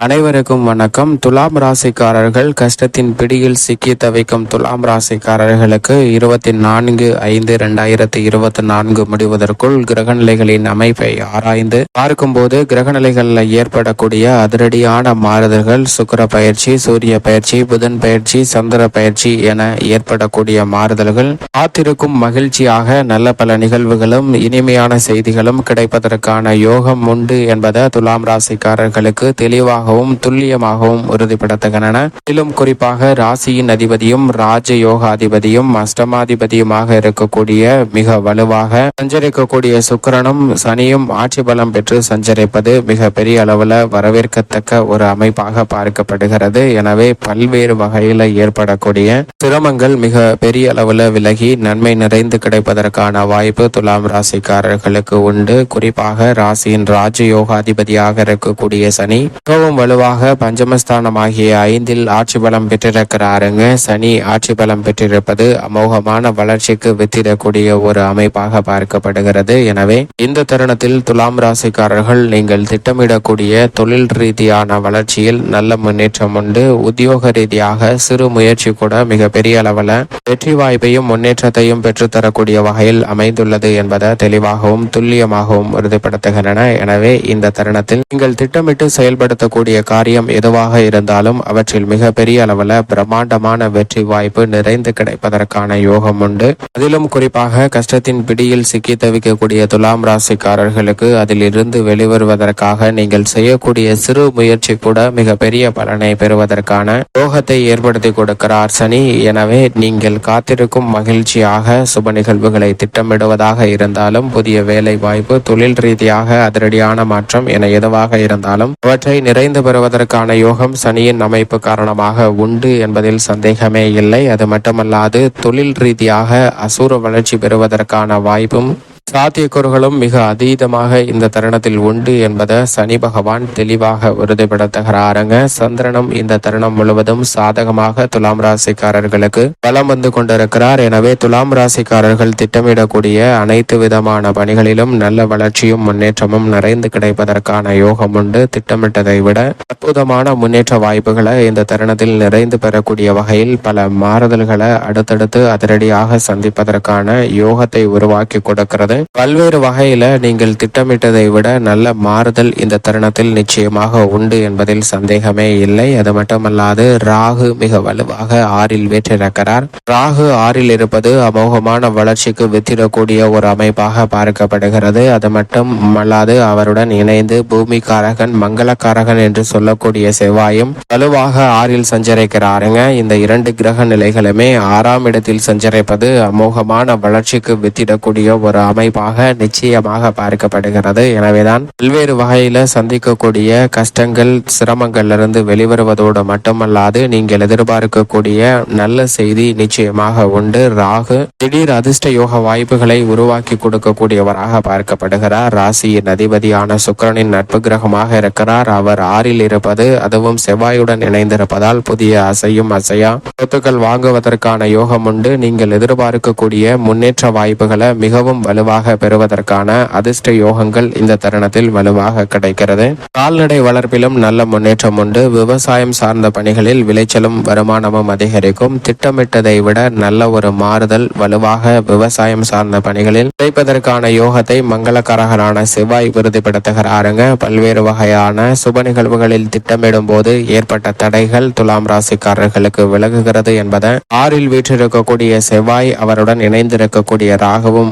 அனைவருக்கும் வணக்கம். துலாம் ராசிக்காரர்கள் கஷ்டத்தின் பிடியில் சிக்கி தவிக்கும் துலாம் ராசிக்காரர்களுக்கு இருபத்தி நான்கு ஐந்து இரண்டாயிரத்தி இருபத்தி நான்கு முடிவதற்குள் கிரகநிலைகளின் அமைப்பை ஆராய்ந்து பார்க்கும்போது கிரகநிலைகளில் ஏற்படக்கூடிய அதிரடியான மாறுதல்கள் சுக்கிர பயிற்சி சூரிய பயிற்சி புதன் பயிற்சி சந்திர பயிற்சி என ஏற்படக்கூடிய மாறுதல்கள். காத்திருக்கும் மகிழ்ச்சியாக நல்ல பல நிகழ்வுகளும் இனிமையான செய்திகளும் கிடைப்பதற்கான யோகம் உண்டு என்பதை துலாம் ராசிக்காரர்களுக்கு தெளிவாக தெளிவாகவும் துல்லியமாகவும் உறுதிப்படுத்துகின்றன. மேலும் குறிப்பாக ராசியின் அதிபதியும் ராஜ யோகாதிபதியும் அஷ்டமாதிபதியுமாக இருக்கக்கூடிய மிக வலுவாக சஞ்சரிக்கக்கூடிய சுக்கிரனும் சனியும் ஆட்சி பலம் பெற்று சஞ்சரிப்பது மிக பெரிய அளவில் வரவேற்கத்தக்க ஒரு அமைப்பாக பார்க்கப்படுகிறது. எனவே பல்வேறு வகையில் ஏற்படக்கூடிய சிரமங்கள் மிக பெரிய அளவில் விலகி நன்மை நிறைந்து கிடைப்பதற்கான வாய்ப்பு துலாம் ராசிக்காரர்களுக்கு உண்டு. குறிப்பாக ராசியின் ராஜயோகாதிபதியாக இருக்கக்கூடிய சனி மிகவும் வலுவாக பஞ்சமஸ்தானம் ஆகிய ஐந்தில் ஆட்சி பலம் பெற்றிருக்கிறாருங்க. சனி ஆட்சி பலம் பெற்றிருப்பது அமோகமான வளர்ச்சிக்கு வித்திடக்கூடிய ஒரு அமைப்பாக பார்க்கப்படுகிறது. எனவே இந்த தருணத்தில் துலாம் ராசிக்காரர்கள் நீங்கள் திட்டமிடக்கூடிய தொழில் ரீதியான வளர்ச்சியில் நல்ல முன்னேற்றம் உண்டு. உத்தியோக ரீதியாக சிறு முயற்சி கூட மிக பெரிய அளவில் வெற்றி வாய்ப்பையும் முன்னேற்றத்தையும் பெற்றுத்தரக்கூடிய வகையில் அமைந்துள்ளது என்பதை தெளிவாகவும் துல்லியமாகவும் உறுதிப்படுத்துகின்றன. எனவே இந்த தருணத்தில் நீங்கள் திட்டமிட்டு செயல்படுத்தக்கூடிய காரியம் எதுவாக இருந்தாலும் அவற்றில் மிக பெரிய அளவில் பிரம்மாண்டமான வெற்றி வாய்ப்பு நிறைந்து கிடைப்பதற்கான யோகம் உண்டு. அதிலும் குறிப்பாக கஷ்டத்தின் பிடியில் சிக்கி தவிக்கக்கூடிய துலாம் ராசிக்காரர்களுக்கு அதில் இருந்து வெளிவருவதற்காக நீங்கள் செய்யக்கூடிய சிறு முயற்சி கூட மிக பெரிய பலனை பெறுவதற்கான யோகத்தை ஏற்படுத்தி கொடுக்கிறார் சனி. எனவே நீங்கள் காத்திருக்கும் மகிழ்ச்சியாக சுப நிகழ்வுகளை திட்டமிடுவதாக இருந்தாலும் புதிய வேலை வாய்ப்பு தொழில் ரீதியாக அதிரடியான மாற்றம் என எதுவாக இருந்தாலும் அவற்றை நிறை பெறுவதற்கான யோகம் சனியின் அமைப்பு காரணமாக உண்டு என்பதில் சந்தேகமே இல்லை. அது மட்டுமல்லாது தொழில் ரீதியாக அசூர வளர்ச்சி பெறுவதற்கான வாய்ப்பும் சாத்தியக்கூறுகளும் மிக அதீதமாக இந்த தருணத்தில் உண்டு என்பதை சனி பகவான் தெளிவாக உறுதிப்படுத்துகிறாருங்க. சந்திரனும் இந்த தருணம் முழுவதும் சாதகமாக துலாம் ராசிக்காரர்களுக்கு பலம் வந்து கொண்டிருக்கிறார். எனவே துலாம் ராசிக்காரர்கள் திட்டமிடக்கூடிய அனைத்து விதமான பணிகளிலும் நல்ல வளர்ச்சியும் முன்னேற்றமும் நிறைந்து கிடைப்பதற்கான யோகம் உண்டு. திட்டமிட்டதை விட அற்புதமான முன்னேற்ற வாய்ப்புகளை இந்த தருணத்தில் நிறைந்து பெறக்கூடிய வகையில் பல மாறுதல்களை அடுத்தடுத்து அதிரடியாக சந்திப்பதற்கான யோகத்தை உருவாக்கி கொடுக்கிறது. பல்வேறு வகையில நீங்கள் திட்டமிட்டதை விட நல்ல மாறுதல் இந்த தருணத்தில் நிச்சயமாக உண்டு என்பதில் சந்தேகமே இல்லை. அது மட்டுமல்லாது ராகு மிக வலுவாக ஆறில் வேற்றிருக்கிறார். ராகு ஆறில் இருப்பது அமோகமான வளர்ச்சிக்கு வித்திடக்கூடிய ஒரு அமைப்பாக பார்க்கப்படுகிறது. அது மட்டும் அல்லாது அவருடன் இணைந்து பூமிக்காரகன் மங்களக்காரகன் என்று சொல்லக்கூடிய செவ்வாயும் வலுவாக ஆறில் சஞ்சரிக்கிறாருங்க. இந்த இரண்டு கிரக நிலைகளுமே ஆறாம் இடத்தில் சஞ்சரிப்பது அமோகமான வளர்ச்சிக்கு வித்திடக்கூடிய ஒரு அமை அமைப்பாக நிச்சயமாக பார்க்கப்படுகிறது. எனவேதான் பல்வேறு வகையில சந்திக்கக்கூடிய கஷ்டங்கள் சிரமங்களிலிருந்து வெளிவருவதோடு மட்டுமல்லாது நீங்கள் எதிர்பார்க்கக்கூடிய நல்ல செய்தி நிச்சயமாக உண்டு. ராகு திடீர் அதிர்ஷ்ட யோக வாய்ப்புகளை உருவாக்கி கொடுக்கக்கூடியவராக பார்க்கப்படுகிறார். ராசியின் அதிபதியான சுக்கிரனின் நட்பு கிரகமாக இருக்கிறார். அவர் ஆறில் இருப்பது அதுவும் செவ்வாயுடன் இணைந்திருப்பதால் புதிய அசையும் அசையா சொத்துக்கள் வாங்குவதற்கான யோகம் உண்டு. நீங்கள் எதிர்பார்க்கக்கூடிய முன்னேற்ற வாய்ப்புகளை மிகவும் வலுவாக பெறுவதற்கான அதிர்ஷ்ட யோகங்கள் இந்த தருணத்தில் வலுவாக கிடைக்கிறது. கால்நடை வளர்ப்பிலும் நல்ல முன்னேற்றம் உண்டு. விவசாயம் சார்ந்த பணிகளில் விளைச்சலும் வருமானமும் அதிகரிக்கும். திட்டமிட்டதை விட நல்ல ஒரு மாறுதல் வலுவாக விவசாயம் சார்ந்த பணிகளில் கிடைப்பதற்கான யோகத்தை மங்களகரகரான செவ்வாய் உறுதிப்படுத்துகிறாருங்க பல்வேறு வகையான சுப நிகழ்வுகளில் திட்டமிடும் போது ஏற்பட்ட தடைகள் துலாம் ராசிக்காரர்களுக்கு விலகுகிறது என்பதை ஆறில் வீற்றிருக்கக்கூடிய செவ்வாய் அவருடன் இணைந்திருக்கக்கூடிய ராகவும்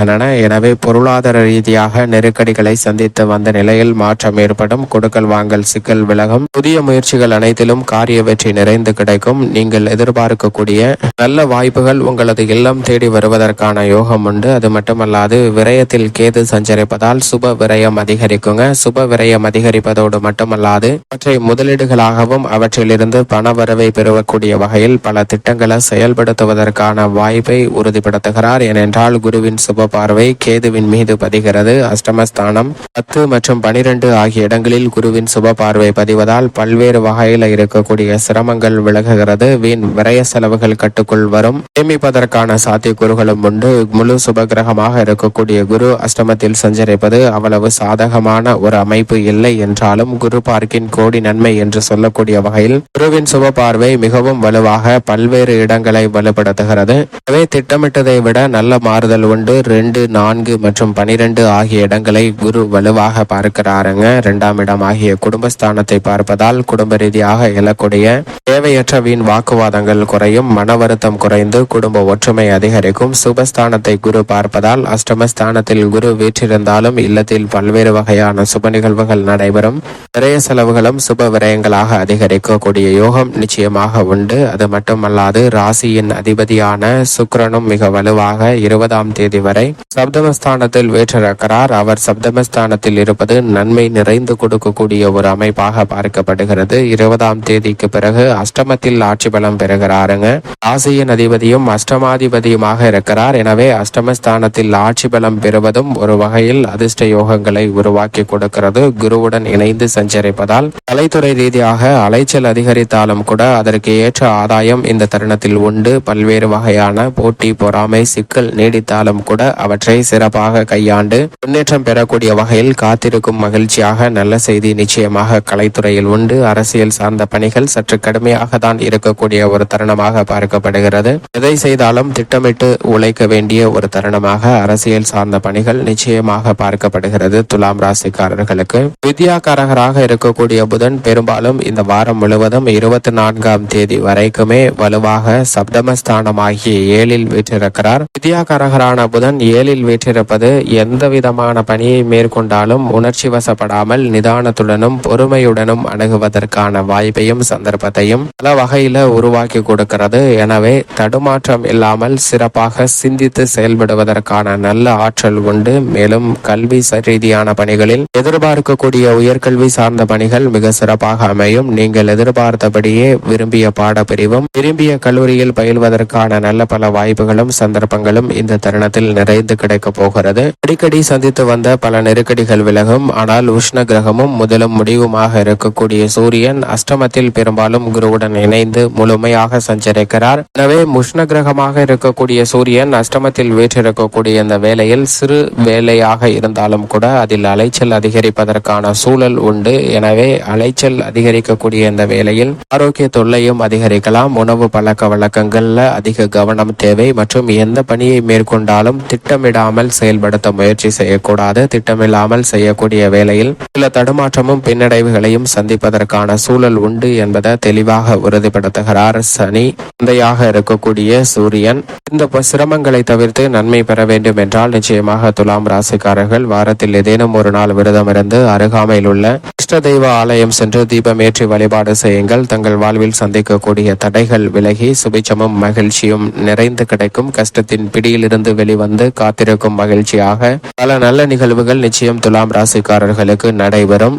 வருகின்றன எனவே பொருளாதார ரீதியாக நெருக்கடிகளை சந்தித்து வந்த நிலையில் மாற்றம் ஏற்படும். கொடுக்கல் வாங்கல் சிக்கல் விலகும். புதிய முயற்சிகள் அனைத்திலும் காரிய வெற்றி நிறைந்து கிடைக்கும். நீங்கள் எதிர்பார்க்கக்கூடிய நல்ல வாய்ப்புகள் உங்களது இல்லம் தேடி வருவதற்கான யோகம் உண்டு. அது மட்டுமல்லாது விரயத்தில் கேது சஞ்சரிப்பதால் சுப விரயம் அதிகரிக்குங்க. சுப விரயம் அதிகரிப்பதோடு மட்டுமல்லாது அவற்றை முதலீடுகளாகவும் அவற்றிலிருந்து பண வரவை பெறக்கூடிய வகையில் பல திட்டங்களை செயல்படுத்துவதற்கான வாய்ப்பை உறுதிப்படுத்துகிறார். ஏனென்றால் குருவின் சுப பார்வை கேதுவின் மீது பதிகிறது. அஷ்டமஸ்தானம் பத்து மற்றும் பனிரெண்டு ஆகிய இடங்களில் குருவின் சுப பார்வை பதிவதால் பல்வேறு வகையில் இருக்கக்கூடிய சிரமங்கள் விலகுகிறது. வீண் விரய செலவுகள் கட்டுக்குள் வரும். சேமிப்பதற்கான சாத்தியக்கூறுகளும் உண்டு. முழு சுபகிரகமாக இருக்கக்கூடிய குரு அஷ்டமத்தில் சஞ்சரிப்பது அவ்வளவு சாதகமான ஒரு அமைப்பு இல்லை என்றாலும் குரு பார்க்கின் கோடி நன்மை என்று சொல்லக்கூடிய வகையில் குருவின் சுப பார்வை மிகவும் வலுவாக பல்வேறு இடங்களை வலுப்படுத்துகிறது. எனவே திட்டமிட்டதை விட நல்ல மாறுதல் உண்டு. ரெண்டு நான்கு மற்றும் பனிரெண்டு ஆகிய இடங்களை குரு வலுவாக பார்க்கிறாருங்க. இரண்டாம் இடம் ஆகிய குடும்பஸ்தானத்தை பார்ப்பதால் குடும்ப ரீதியாக எழக்கூடிய தேவையற்ற வீண் வாக்குவாதங்கள் குறையும் மன வருத்தம் குறைந்து குடும்ப ஒற்றுமை அதிகரிக்கும். சுபஸ்தானத்தை குரு பார்ப்பதால் அஷ்டமஸ்தானத்தில் குரு வீற்றிருந்தாலும் இல்லத்தில் பல்வேறு வகையான சுப நிகழ்வுகள் நடைபெறும். நிறைய செலவுகளும் சுப விரயங்களாக அதிகரிக்கக்கூடிய யோகம் நிச்சயமாக உண்டு. அது மட்டுமல்லாது ராசியின் அதிபதியான சுக்ரனும் மிக வலுவாக இருபதாம் தேதி வரை சப்தமஸ்தானத்தில் வேற்றிருக்கிறார். அவர் சப்தமஸ்தானத்தில் இருப்பது நன்மை நிறைந்து கொடுக்கக்கூடிய ஒரு அமைப்பாக பார்க்கப்படுகிறது. இருபதாம் தேதிக்கு பிறகு அஷ்டமத்தில் ஆட்சி பலம் பெறுகிறாருங்க. ராசியின் அதிபதியும் அஷ்டமாதிபதியுமாக இருக்கிறார். எனவே அஷ்டமஸ்தானத்தில் ஆட்சி பலம் பெறுவதும் ஒரு வகையில் அதிர்ஷ்ட யோகங்களை உருவாக்கி கொடுக்கிறது. குருவுடன் இணைந்து சஞ்சரிப்பதால் கலைத்துறை ரீதியாக அலைச்சல் அதிகரித்தாலும் கூட அதற்கு ஏற்ற ஆதாயம் இந்த தருணத்தில் உண்டு. பல்வேறு வகையான போட்டி பொறாமை சிக்கல் நீடித்தாலும் கூட அவற்றை சிறப்பாக கையாண்டு முன்னேற்றம் பெறக்கூடிய வகையில் காத்திருக்கும் மகிழ்ச்சியாக நல்ல செய்தி நிச்சயமாக கலைத்துறையில் உண்டு. அரசியல் சார்ந்த பணிகள் சற்று கடுமையாக தான் இருக்கக்கூடிய ஒரு தருணமாக பார்க்கப்படுகிறது. எதை செய்தாலும் திட்டமிட்டு உழைக்க வேண்டிய ஒரு தருணமாக அரசியல் சார்ந்த பணிகள் நிச்சயமாக பார்க்கப்படுகிறது. துலாம் ராசிக்காரர்களுக்கு வித்யாகாரகராக இருக்கக்கூடிய புதன் பெரும்பாலும் இந்த வாரம் முழுவதும் இருபத்தி நான்காம் தேதி வரைக்குமே வலுவாக சப்தமஸ்தானமாகிய ஏழில் வீற்றிருக்கிறார். வித்யாகாரகரான புதன் ஏழில் வீற்றிருப்பது எந்த விதமான பணியை மேற்கொண்டாலும் உணர்ச்சி வசப்படாமல் நிதானத்துடனும் பொறுமையுடனும் அணுகுவதற்கான வாய்ப்பையும் சந்தர்ப்பத்தையும் பல வகையில உருவாக்கி கொடுக்கிறது. எனவே தடுமாற்றம் இல்லாமல் சிறப்பாக சிந்தித்து செயல்படுவதற்கான நல்ல ஆற்றல் உண்டு. மேலும் கல்வி ரீதியான பணிகளில் எதிர்பார்க்கக்கூடிய உயர்கல்வி சார்ந்த பணிகள் மிக சிறப்பாக அமையும். நீங்கள் எதிர்பார்த்தபடியே விரும்பிய பாடப்பிரிவும் விரும்பிய கல்லூரியில் பயில்வதற்கான நல்ல பல வாய்ப்புகளும் சந்தர்ப்பங்களும் இந்த தருணத்தில் நிறைந்து கிடைக்க போகிறது. அடிக்கடி சந்தித்து வந்த பல நெருக்கடிகள் விலகும். ஆனால் உஷ்ண கிரகமும் முதலும் முடிவுமாக இருக்கக்கூடிய சூரியன் அஷ்டமத்தில் பெரும்பாலும் குருவுடன் இணைந்து முழுமையாக சஞ்சரிக்கிறார். எனவே உஷ்ண கிரகமாக இருக்கக்கூடிய சூரியன் அஷ்டமத்தில் வீற்றிருக்கக்கூடிய இந்த வேலையில் சிறு வேலையாக இருந்தாலும் கூட அதில் அலைச்சல் அதிகரிப்பதற்கான சூழல் உண்டு. எனவே அலைச்சல் அதிகரிக்கக்கூடிய இந்த வேளையில் ஆரோக்கிய தொல்லையும் அதிகரிக்கலாம். உணவு பழக்க வழக்கங்கள்ல அதிக கவனம் தேவை. மற்றும் எந்த பணியை மேற்கொண்டாலும் திட்டமிடாமல் செயல்படுத்த முயற்சி செய்யக்கூடாது. திட்டமில்லாமல் செய்யக்கூடிய வேளையில் சில தடுமாற்றமும் பின்னடைவுகளையும் சந்திப்பதற்கான சூழல் உண்டு என்பதை தெளிவாக உறுதிப்படுத்துகிறார் சனி. தந்தையாக இருக்கக்கூடிய சூரியன். இந்த சிரமங்களை தவிர்த்து நன்மை பெற வேண்டும் என்றால் நிச்சயமாக துலாம் ராசிக்காரர்கள் வாரத்தில் ஏதேனும் ஒரு நாள் விரதம் இருந்து அருகாமையில் உள்ள இஷ்ட தெய்வ ஆலயம் சென்று தீபமேற்றி வழிபாடு செய்யுங்கள். தங்கள் வாழ்வில் சந்திக்கக்கூடிய தடைகள் விலகி சுபிச்சமும் மகிழ்ச்சியும் நிறைந்து கிடைக்கும். கஷ்டத்தின் பிடியிலிருந்து வெளிவந்து காத்திருக்கும் மகிழ்ச்சியாக. பல நல்ல நிகழ்வுகள் நிச்சயம் துலாம் ராசிக்காரர்களுக்கு நடைபெறும்.